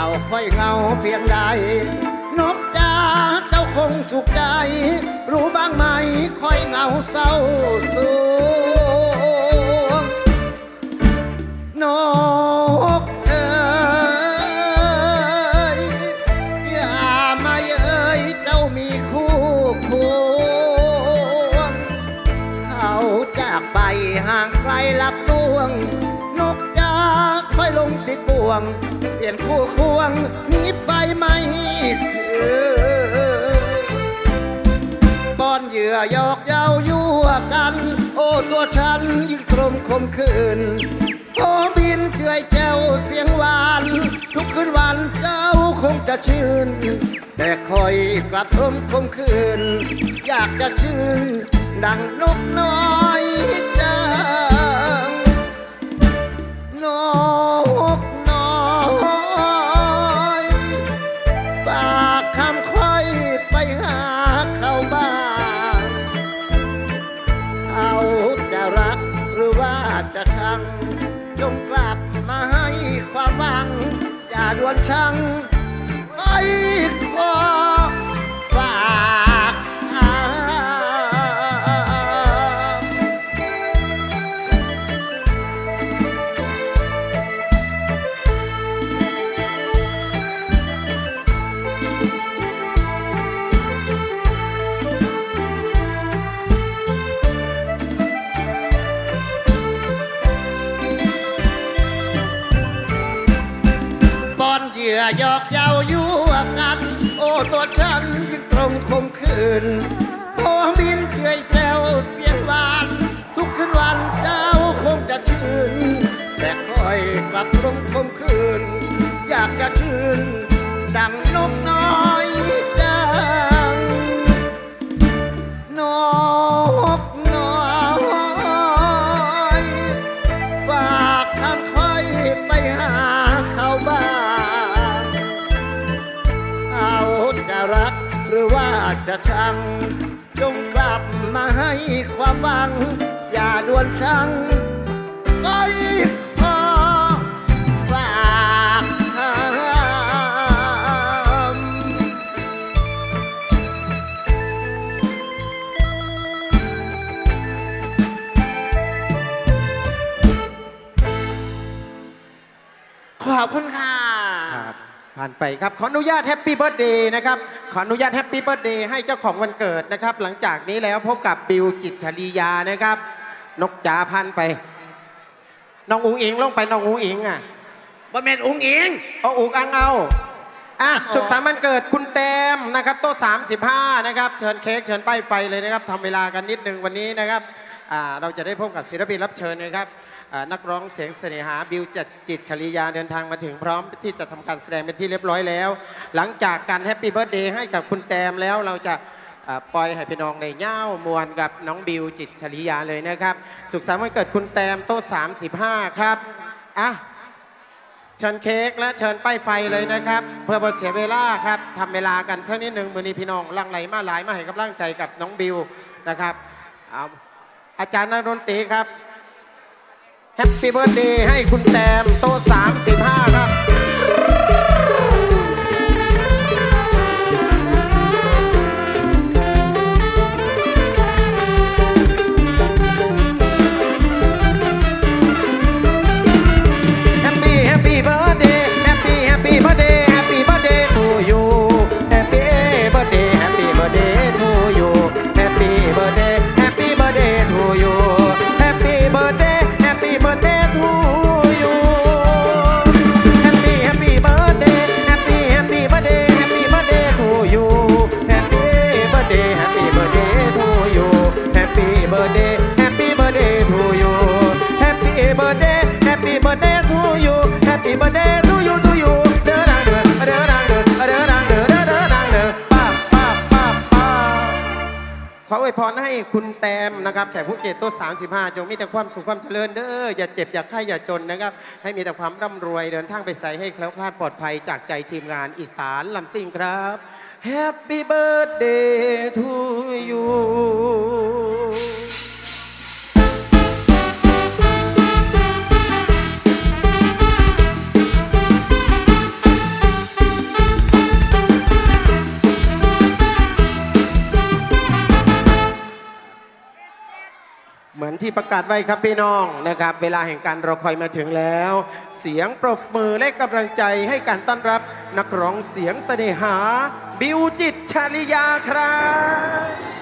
าค่อยเงาเพียงใด นกจ้าเจ้าคงสุขใจ รู้บ้างไหมค่อยเงาเศร้าสวงนกเอ๋ยอย่ามาเอ่ยเจ้ามีคู่ควงเขาจากไปห่างไกลลับลวง นกจ้าค่อยลงติดบ่วง เปลี่ยนคู่ควงนี้ไปไหมคือป้อนเหยื่อยอกเย้ายั่วกัน โอ้ตัวฉันยิ่งตรมคมคืนพอบินเจือยแจ้วเสียงหวาน ทุกคืนวันเจ้าคงจะชื่น แต่คอยกลับทมคมคืน อยากจะชื่น ดังนกน้อยจัง จะชัง จงกลับมาให้ความหวัง อย่าด่วนชัง ยื่อหยอกเย้ายั่วกัน โอ้ตัวฉันยิ่งตรงคมคืน หรือว่าจะชัง จงกลับมาให้ความหวัง อย่าด่วนชังก็ขอฝากคำขอบคุณค่ะ ผ่านไปครับขออนุญาตแฮปปี้เบิร์ดเดย์นะครับขออนุญาตแฮปปี้เบิร์ดเดย์ให้เจ้าของวันเกิดนะครับ หลังจากนี้แล้วพบกับบิวจิตรชลียานะครับ นกจ๋าพันไป น้องอุ๋งอิงลงไปน้องอุ๋งอิงอะบ่แม่นอุ้งอิงเอาอุ๋งอังเอาอะอ๋อสุขสันต์วันเกิดคุณแต้มนะครับโต๊ะ35 นะครับ เชิญเค้กเชิญป้ายไฟเลยนะครับทำเวลากันนิดนึงวันนี้นะครับอ่า เราจะได้พบกับศิลปินรับเชิญนะครับนักร้องเสียงเสน่หาบิวจัดจิตชลียาเดินทางมาถึงพร้อมที่จะทำการแสดงเป็นที่เรียบร้อยแล้ว หลังจากการแฮปปี้เบิร์ดเดย์ให้กับคุณแตมแล้วเราจะปล่อยให้พี่น้องในเง่ามวลกับน้องบิวจิตชลียาเลยนะครับ สุขสันต์วันเกิดคุณแตมโต๊ะ35 ครับอะเชิญเค้กและเชิญป้ายไฟเลยนะครับ เพื่อบ่เสียเวลาครับทำเวลากันสักนิดหนึ่งมือนี้พี่น้องลังไหลมาหลายมาให้กำลังใจกับน้องบิวนะครับเอา อาจารย์นักดนตรีครับ แฮปปี้เบิร์ดเดย์ให้คุณแตมโต๊ะสาม วยพรให้คุณแตมนะครับแขกผู้เกียรติโต๊ะ35 จงมีแต่ความสุขความเจริญเด้ออย่าเจ็บอย่าไข้อย่าจนนะครับ ให้มีแต่ความร่ำรวยเดินทางไปใส่ให้แคล้วคลาดปลอดภัยจากใจทีมงานอีสานลำซิ่งครับ Happy birthday to you ที่ประกาศไว้ครับพี่น้องนะครับ เวลาแห่งการรอคอยมาถึงแล้ว เสียงปรบมือและกำลังใจให้การต้อนรับนักร้องเสียงเสน่หา บิวจิตชาลิยาครับ